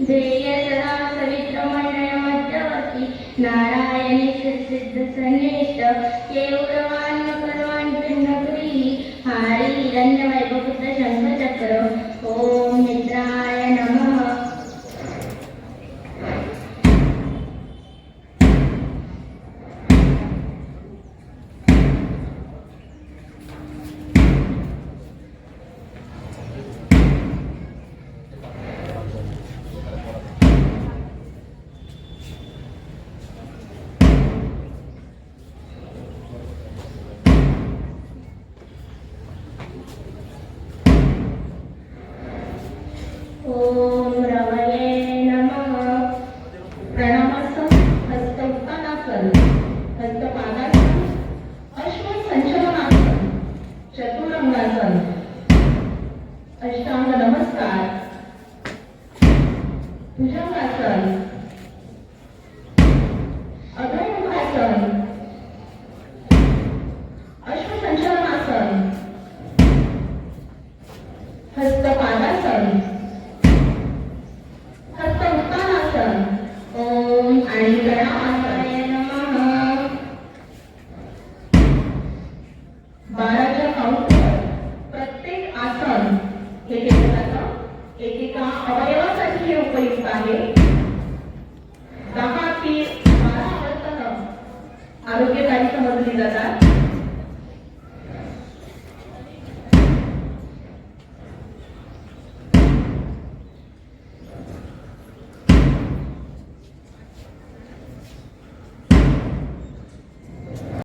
ध्येय सदा पवित्र मंडळ मध्यवर्ती नारायणी सिद्ध सनिष्ठ केवळ ओम रवये नमः। प्रणामासं हस्तपादासन हस्तपादासन अश्वसंचलनासन चतुरंगासन अष्टांग नमस्कार। भुजंगासन अग्रमुखासन हस्त आरोग्य कार्यक्रम मतलब राबवली जातात